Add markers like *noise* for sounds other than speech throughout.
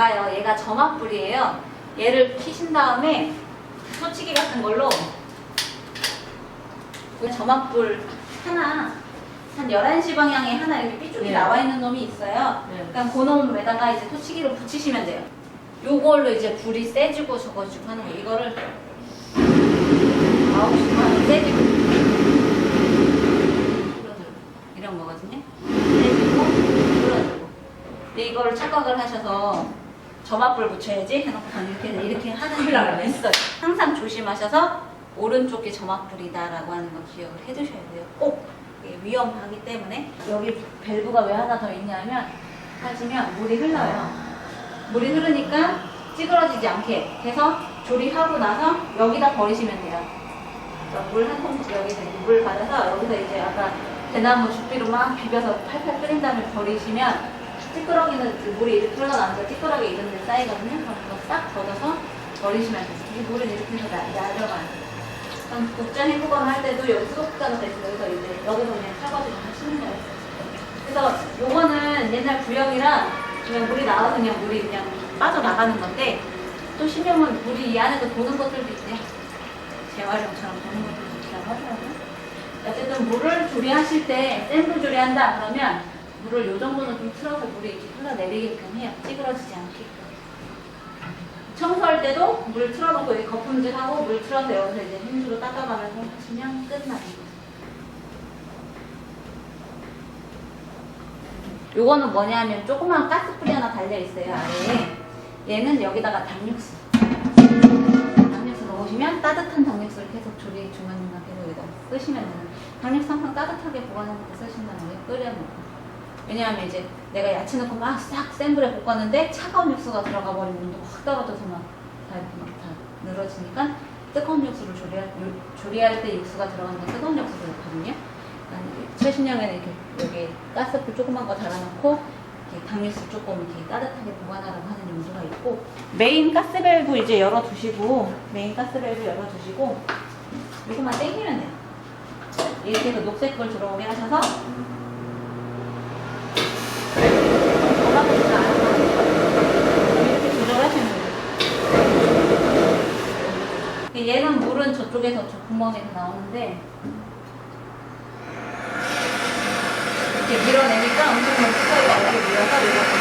작아요. 얘가 점압불이에요. 얘를 키신 다음에 소치기 같은 걸로 그 점압불 하나 한 11시 방향에 하나 이렇게 삐죽이 네. 나와 있는 놈이 있어요. 네. 그러니까 그 놈에다가 이제 토치기로 붙이시면 돼요. 요걸로 이제 불이 세지고 저거지고 하는 거 이거를 9시 반에 세지고 불어들고 이런 거거든요. 세지고 불어들고 근데 이거를 착각을 하셔서 점압불 붙여야지 해놓고 이렇게 이렇게 하는. 경우가 있어요. 항상 조심하셔서 오른쪽이 점압불이다라고 하는 거 기억을 해두셔야 돼요. 꼭 위험하기 때문에 여기 밸브가 왜 하나 더 있냐면 하시면 물이 흘러요. 물이 흐르니까 찌그러지지 않게 해서 조리하고 나서 여기다 버리시면 돼요. 물 한 통씩 여기서 물 받아서 여기서 이제 아까 대나무 죽비로 막 비벼서 팔팔 끓인 다음에 버리시면 찌끄러기는 그 물이 이렇게 흘러나면서 찌끄러기 이런 데 쌓이거든요. 그럼 그거 싹 걷어서 버리시면 돼요. 이 물은 이렇게 해서 나, 나려가요. 그럼 국자 헹구거나 할 때도 여기 수도국자가 돼서 여기서 이제 여기서 그냥 쳐가지고 하시는 거예요. 그래서 요거는 옛날 구형이라 그냥 물이 나와서 그냥 물이 그냥 빠져나가는 건데 또 신형은 물이 이 안에서 도는 것들도 있대요. 재활용처럼 도는 것들도 있다고 하더라고요. 어쨌든 물을 조리하실 때 센불 조리한다 그러면 물을 요 정도는 좀 틀어서 물이 이렇게 흘러내리게끔 해요. 찌그러지지 않게끔. 청소할 때도 물 틀어놓고 여기 거품질하고 물 틀어서 여기서 이제 힘주로 닦아가면서 하시면 끝나는 거예요. 요거는 뭐냐면 조그만 가스불이 하나 달려 있어요 아래에 얘는 여기다가 당육수 당육수 넣으시면 따뜻한 당육수를 계속 조리 중간중간 계속 여기다 쓰시면 돼요 당육수 항상 따뜻하게 데 쓰신다는 거예요 끓여놓고 왜냐하면 이제 내가 야채 넣고 막 싹 센 불에 볶았는데 차가운 육수가 들어가 버리면 온도가 확 떨어져서 막 다 이렇게 막 다 늘어지니까 뜨거운 육수를 조리할, 요- 조리할 때 육수가 들어가는 건 뜨거운 육수를 넣거든요. 그러니까 최신형에는 이렇게 여기 가스불 조그만 거 달아놓고 당육수 조금 이렇게 따뜻하게 보관하라고 하는 용도가 있고 메인 가스밸브 이제 열어두시고 메인 가스밸브 열어두시고 이거만 땡기면 돼요. 이렇게 해서 녹색 걸 들어오게 하셔서 전화번호를 알아서 이렇게 조절하시면 돼요 얘는 물은 저쪽에서 저 구멍에서 나오는데 이렇게 밀어내니까 엄청 스타일이 여기 밀어서 이렇게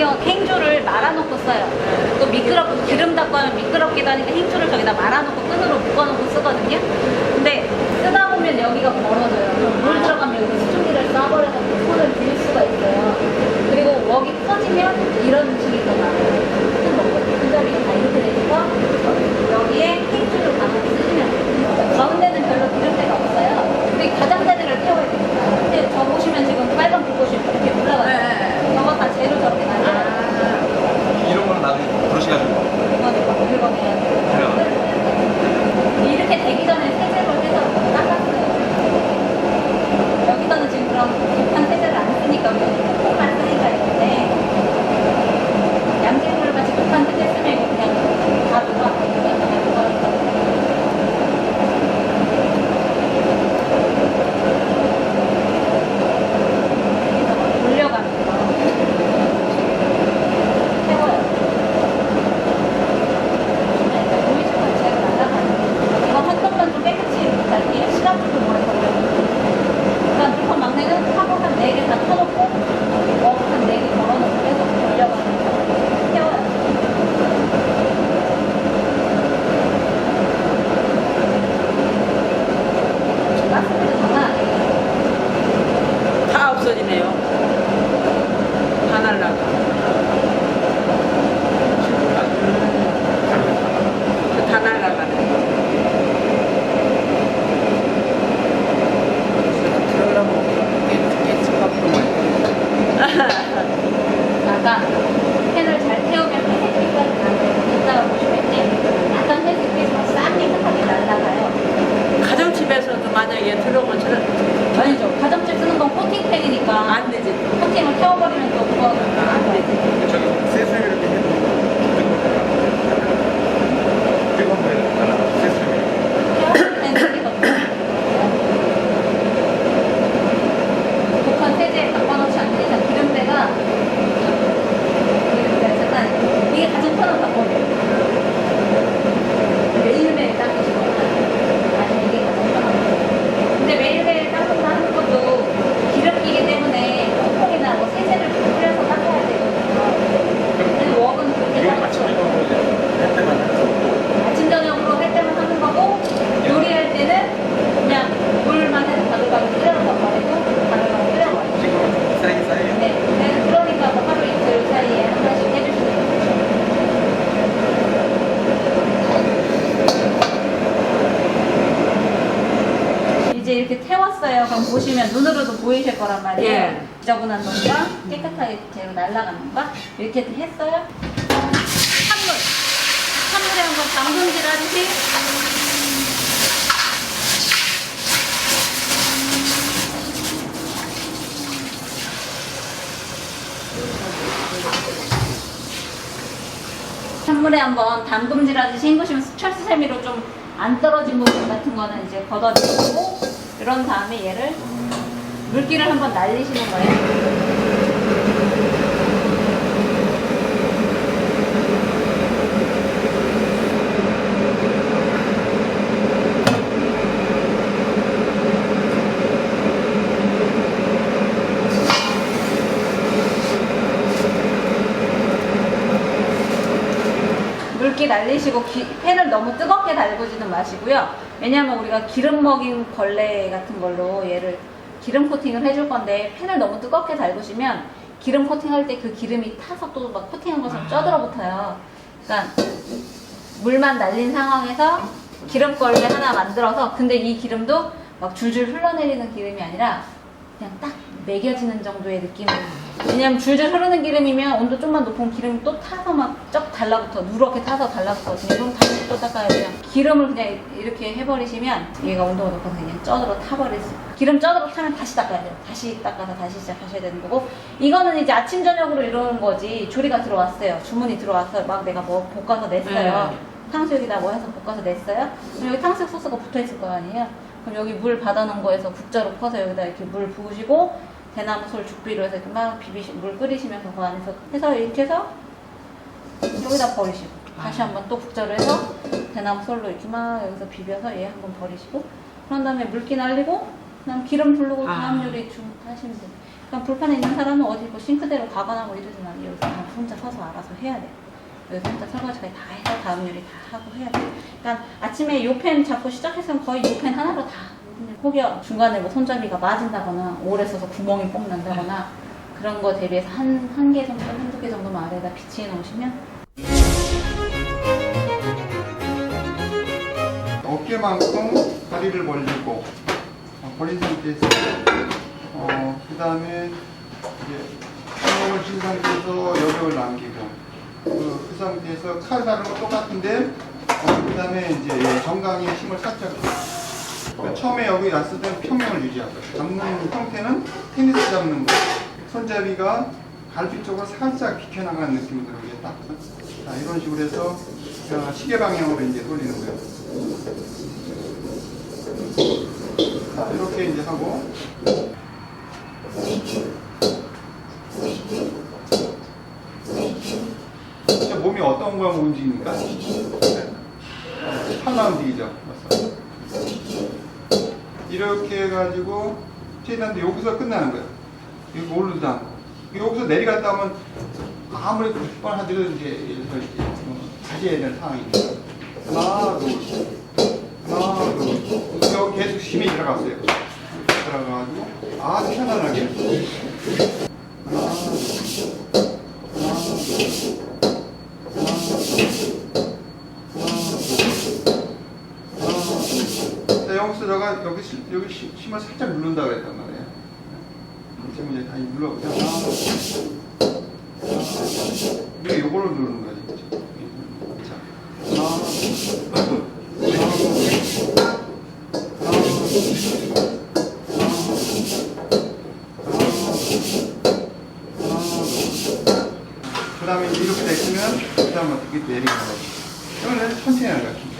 경우 행주를 말아놓고 써요. 또 미끄럽고 기름 닦고 하면 미끄럽기도 하니까 행주를 저기다 말아놓고 끈으로 묶어놓고 쓰거든요. 근데 쓰다 보면 여기가 벌어져요. 물 들어가면 여기 수증기를 쏴버려서 손을 빌 수가 있어요. 그리고 웍이 커지면 이런 식이 더 나와요. 큰 웍, 손잡이가 다 이렇게 되니까 여기에 행주를 가득 쓰시면 돼요. 가운데는 별로 기름때가 없어요. 근데 가장자리를 태워야 됩니다. 근데 저 보시면 지금 빨간 불꽃이 이렇게 올라가요. 네. 저거 다 재료 저렇게 날려요. 이런 거는 나중에 부르셔가지고 이거는 막 긁어내야 돼요. 이렇게 되기 전에 세제로 해서 닦았어요. 여기서는 지금 그럼 급한 세제를 안 쓰니까 조금만 쓰니까 있는데 양질물 같이 급한 세제 쓰면 이거 그냥 다 녹아. 그냥 녹아. 돌려가면서 태워요. 보이시면 제가 날아가요. 이거 한 ton만 좀 깨끗이 갈게요. 시간부터 오래 걸려요. 그러니까 두번 막내는 사고 한 4개 다 터놓고 어한 4개 걸어놓고 계속 돌려가면서 태워요. 가스불도 장난 아니에요. 다 없어지네요. 다 날라가. 다 날라가네. 들어가면 깨끗 앞으로만 *laughs* 아까 팬을 잘 태우면 회색빛까지 나요. 이따가 보시면 이제 약간 회색 거예요. 그럼 보시면 눈으로도 보이실 거란 말이에요. 예. 지저분한 놈과 깨끗하게 재로 날아가는 놈과 이렇게 했어요. 찬물. 찬물에 한번 담금질 하듯이 찬물에 한번 담금질 하듯이 헹구시면 철수세미로 좀 안 떨어진 부분 같은 거는 이제 걷어내고 이런 다음에 얘를 물기를 한번 날리시는 거예요. 날리시고 기- 팬을 너무 뜨겁게 달구지는 마시고요. 왜냐하면 우리가 기름 먹인 벌레 같은 걸로 얘를 기름 코팅을 해줄 건데 팬을 너무 뜨겁게 달구시면 기름 코팅할 때 그 기름이 타서 또 막 코팅한 것처럼 쪄들어 붙어요. 그러니까 물만 날린 상황에서 기름 걸레 하나 만들어서 근데 이 기름도 막 줄줄 흘러내리는 기름이 아니라 그냥 딱 매겨지는 정도의 느낌을 왜냐면 줄줄 흐르는 기름이면 온도 좀만 높으면 기름이 또 타서 막 쩍 달라붙어 누렇게 타서 달라붙거든요 그럼 다시 또 닦아야 돼요. 기름을 그냥 이렇게 해버리시면 얘가 온도가 높아서 그냥 쪄들어 타버릴 수 기름 쪄들어 타면 다시 닦아야 돼요. 다시 닦아서 다시 시작하셔야 되는 거고. 이거는 이제 아침 저녁으로 이러는 거지 조리가 들어왔어요. 주문이 들어왔어요 막 내가 뭐 볶아서 냈어요. 네. 탕수육이다 뭐 해서 볶아서 냈어요. 그럼 여기 탕수육 소스가 붙어 있을 거 아니에요? 그럼 여기 물 받아놓은 거에서 국자로 퍼서 여기다 이렇게 물 부으시고 대나무 솔 죽비로 해서 막 비비시 물 끓이시면서 그 안에서 해서 이렇게 해서 여기다 버리시고 다시 한번 또 국자로 해서 대나무 솔로 이렇게 막 여기서 비벼서 얘 한번 버리시고 그런 다음에 물기 날리고 그다음 기름 두르고 아. 다음 요리 중 하시면 돼요. 그럼 불판에 있는 사람은 어디 뭐 싱크대로 가거나 뭐 이러진 않아요. 여기서 다 혼자 서서 알아서 해야 돼요. 여기서 혼자 설거지까지 다 해서 다음 요리 다 하고 해야 돼요. 그러니까 아침에 요 펜 잡고 시작했으면 거의 요 펜 하나로 다 혹여 중간에 뭐 손잡이가 맞은다거나 오래 써서 구멍이 뽕 난다거나 그런 거 대비해서 한 한 개 정도 한두 개 정도만 아래에다 비치해 놓으시면 어깨만큼 다리를 벌리고 어, 벌린 상태에서 어, 그 다음에 손목을 쥔 상태에서 여력을 남기고 그, 그 상태에서 칼 다는 거 똑같은데 어, 그 다음에 이제 정강이에 힘을 살짝 그 처음에 여기 놨을 때는 평면을 유지하고 잡는 형태는 테니스 잡는 거 손잡이가 갈비 쪽으로 살짝 비켜나가는 느낌이 들게 딱 자, 이런 식으로 해서 어, 시계 방향으로 이제 돌리는 거예요. 자, 이렇게 이제 하고. 몸이 어떤 거하고 움직입니까? 네. 하나 움직이죠. 맞어. 이렇게 해가지고 최대한데 여기서 끝나는 거예요. 오르지도 않고. 여기서 내려갔다 하면 아무리 90번 하더라도 이제 어, 다시 해야 되는 둘, 하나, 둘. 여기 계속 힘이 들어갔어요. 들어가가지고 아주 편안하게. 하나, 둘, 제가 여기, 시- 여기 시- 힘을 살짝 누른다 그랬단 말이에요. 지금 이제 다시 눌러보자. 하나, 이게 요거를 누르는 거지. 그쵸? 자, 그 다음에 이렇게 됐으면 그 다음에 어떻게 내리는 거지. 이거는 천천히 하는 거야. 천천히.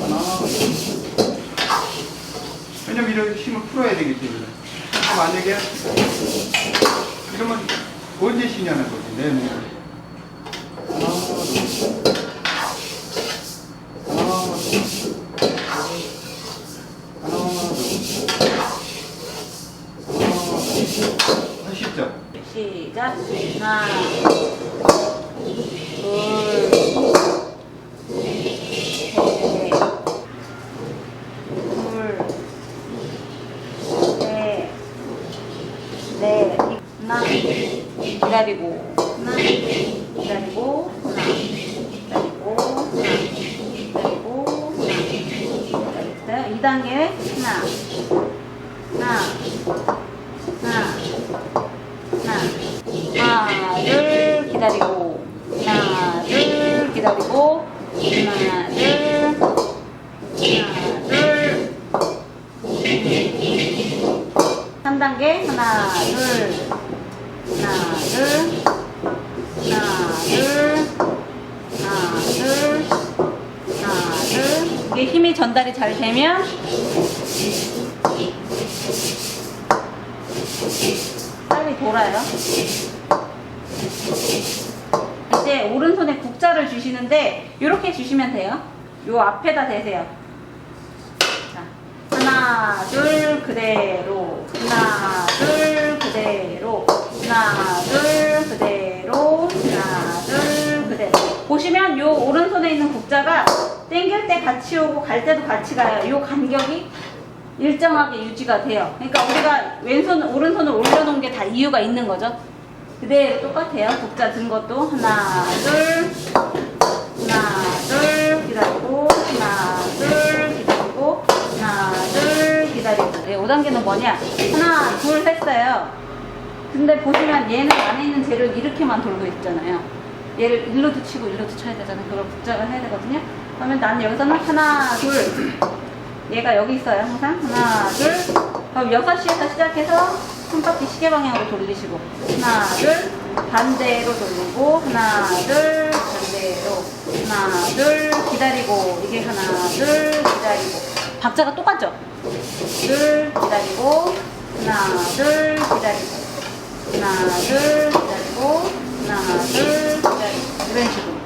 하나, 이렇게 힘을 풀어야 되기 때문에. 만약에 이러면 언제 쉬냐는 거지, 내 몸을. 시작 하나 둘셋넷넷 하나 기다리고 하나 기다리고 하나 기다리고 하나 기다리고 하나 기다렸어요 2단계 하나 하나, 하나, 하나, 둘, 기다리고, 하나, 둘, 기다리고, 하나, 둘, 하나, 둘, 3단계, 하나, 둘, 하나, 둘, 하나, 둘, 하나, 둘, 하나, 둘. 이게 힘이 전달이 잘 되면 빨리 돌아요. 이제 오른손에 국자를 주시는데 이렇게 주시면 돼요. 요 앞에다 대세요. 자, 하나, 둘, 그대로. 하나, 둘, 그대로. 하나, 둘, 그대로. 하나, 둘, 그대로. 보시면 요 오른손에 있는 국자가 당길 때 같이 오고 갈 때도 같이 가요. 요 간격이 일정하게 유지가 돼요. 그러니까 우리가 왼손, 오른손을 올려놓은 게 다 이유가 있는 거죠. 그대로 똑같아요. 국자 든 것도 하나, 둘, 하나, 둘, 기다리고, 하나, 둘, 기다리고, 하나, 둘, 기다리고. 네, 5단계는 뭐냐? 하나, 둘 했어요. 근데 보시면 얘는 안에 있는 재를 이렇게만 돌고 있잖아요. 얘를 일로도 치고 일로도 쳐야 되잖아요. 그걸 국작을 해야 되거든요. 그러면 나는 여기서는 하나, 둘. 얘가 여기 있어요. 항상. 하나, 둘. 그럼 6시에서 시작해서 한 바퀴 시계 방향으로 돌리시고. 하나, 둘. 반대로 돌리고. 하나, 둘. 반대로. 하나, 둘. 기다리고. 이게 하나, 둘. 기다리고. 박자가 똑같죠? 둘. 기다리고. 하나, 둘. 기다리고. 하나, 둘. 기다리고. 하나, 둘. 기다리고. 이런 식으로.